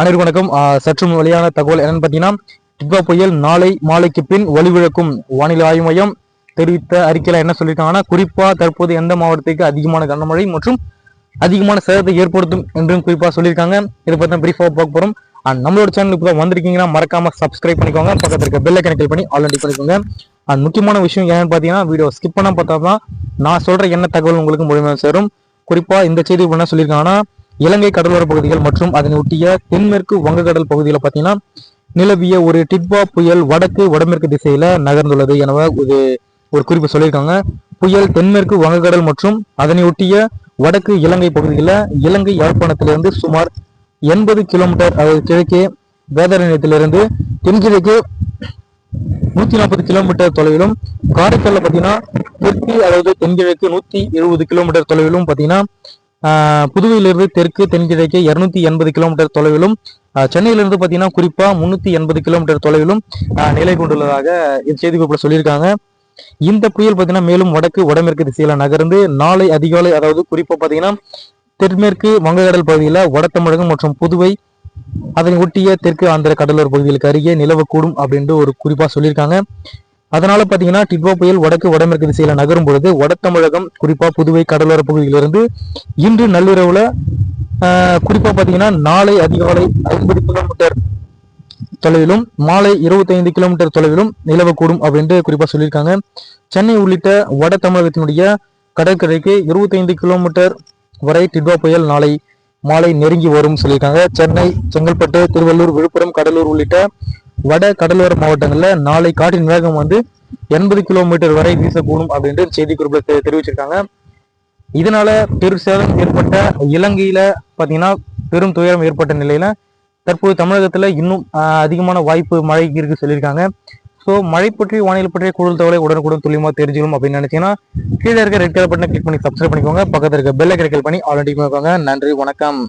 அனைவருக்கும் வணக்கம். சற்று வழியான வெளியான தகவல் என்னன்னு பார்த்தீங்கன்னா டிட்வா புயல் நாளை மாலைக்கு பின் வலுவிழக்கும் வானிலை ஆய்வு மையம் தெரிவித்த அறிக்கையில் என்ன சொல்லியிருக்காங்கன்னா குறிப்பாக தற்போது எந்த மாவட்டத்துக்கு அதிகமான கனமழை மற்றும் அதிகமான சேதத்தை ஏற்படுத்தும் என்றும் குறிப்பாக சொல்லியிருக்காங்க. இதை பற்றி தான் பிரீஃபாக பார்க்க போகிறோம் அண்ட் நம்மளோட சேனல் இப்போ தான் வந்திருக்கீங்கன்னா மறக்காம சப்ஸ்கிரைப் பண்ணிக்கோங்க. பக்கத்தில் இருக்க பெல்லை கனெக்ட் பண்ணி ஆல்ரெடி பண்ணிக்கோங்க. அண்ட் முக்கியமான விஷயம் என்னன்னு பார்த்தீங்கன்னா வீடியோ ஸ்கிப் பண்ணால் பார்த்தா தான் நான் சொல்கிற என்ன தகவல் உங்களுக்கு முழுமையாக சேரும். குறிப்பாக இந்த செய்தி என்ன சொல்லியிருக்காங்கன்னா இலங்கை கடலோர பகுதிகள் மற்றும் அதனை ஒட்டிய தென்மேற்கு வங்கக்கடல் பகுதியில் பார்த்தீங்கன்னா நிலவிய ஒரு டிட்வா புயல் வடக்கு வடமேற்கு திசையில நகர்ந்துள்ளது என ஒரு ஒரு குறிப்பு சொல்லியிருக்காங்க. புயல் தென்மேற்கு வங்கக்கடல் மற்றும் அதனை ஒட்டிய வடக்கு இலங்கை பகுதியில் இலங்கை யாழ்ப்பாணத்திலிருந்து சுமார் எண்பது கிலோமீட்டர் அதாவது கிழக்கே வேதர நிலையத்திலிருந்து தென்கிழக்கு நூத்தி நாற்பது கிலோமீட்டர் தொலைவிலும் காரைக்கால்ல பாத்தீங்கன்னா தெற்கு அதாவது தென்கிழக்கு நூத்தி எழுபது கிலோமீட்டர் தொலைவிலும் பாத்தீங்கன்னா புதுவையிலிருந்து தெற்கு தென்கிழக்கு இருநூத்தி எண்பது கிலோமீட்டர் தொலைவிலும் சென்னையிலிருந்து பார்த்தீங்கன்னா குறிப்பா முன்னூத்தி எண்பது கிலோமீட்டர் தொலைவிலும் நிலை கொண்டுள்ளதாக இந்த செய்திக்குறிப்பில் சொல்லியிருக்காங்க. இந்த புயல் பார்த்தீங்கன்னா மேலும் வடக்கு வடமேற்கு திசையில நகர்ந்து நாளை அதிகாலை அதாவது குறிப்பா பார்த்தீங்கன்னா தென்மேற்கு வங்கக்கடல் பகுதியில வட தமிழகம் மற்றும் புதுவை அதனை ஒட்டிய தெற்கு ஆந்திர கடலோர பகுதிகளுக்கு அருகே நிலவக்கூடும் அப்படின்ட்டு ஒரு குறிப்பா சொல்லியிருக்காங்க. அதனால பாத்தீங்கன்னா டிட்வா புயல் வடக்கு வடமேற்கு திசையில நகரும் பொழுது வட தமிழகம் குறிப்பா புதுவை கடலோர பகுதியிலிருந்து இன்று நள்ளிரவுல ஆஹ், குறிப்பா பாத்தீங்கன்னா நாளை அதிகாலை ஐம்பது கிலோமீட்டர் தொலைவிலும் மாலை 25 கிலோமீட்டர் தொலைவிலும் நிலவக்கூடும் அப்படின்ட்டு குறிப்பா சொல்லியிருக்காங்க. சென்னை உள்ளிட்ட வட தமிழகத்தினுடைய கடற்கரைக்கு 25 கிலோமீட்டர் வரை டிட்வா புயல் நாளை மாலை நெருங்கி வரும் சொல்லியிருக்காங்க. சென்னை செங்கல்பட்டு திருவள்ளூர் விழுப்புரம் கடலூர் உள்ளிட்ட வட கடலோர மாவட்டங்களில் நாளை காற்றின் வேகம் வந்து எண்பது கிலோமீட்டர் வரை வீசக்கூடும் அப்படின்ட்டு செய்திக்குறிப்பில் தெரிவிச்சிருக்காங்க. இதனால பெரும் சேதம் ஏற்பட்ட இலங்கையில பாத்தீங்கன்னா பெரும் துயரம் ஏற்பட்ட நிலையில தற்போது தமிழகத்துல இன்னும் அதிகமான வாய்ப்பு மழைக்கு இருக்கு சொல்லியிருக்காங்க. ஸோ மழை பற்றி வானிலை பற்றிய கூடுதல் தகவலை உடனுக்குடன் துல்லியமாக தெரிஞ்சுக்கணும் அப்படின்னு நினைச்சீங்கன்னா கீழே இருக்க ரெட் கலர் பட்டனை கிளிக் பண்ணி சப்ஸ்கிரைப் பண்ணிக்கோங்க. பக்கத்தில் இருக்க பெல்லை கிளிக் பண்ணி ஆல்ரெடி பண்ணிக்கோங்க நன்றி வணக்கம்.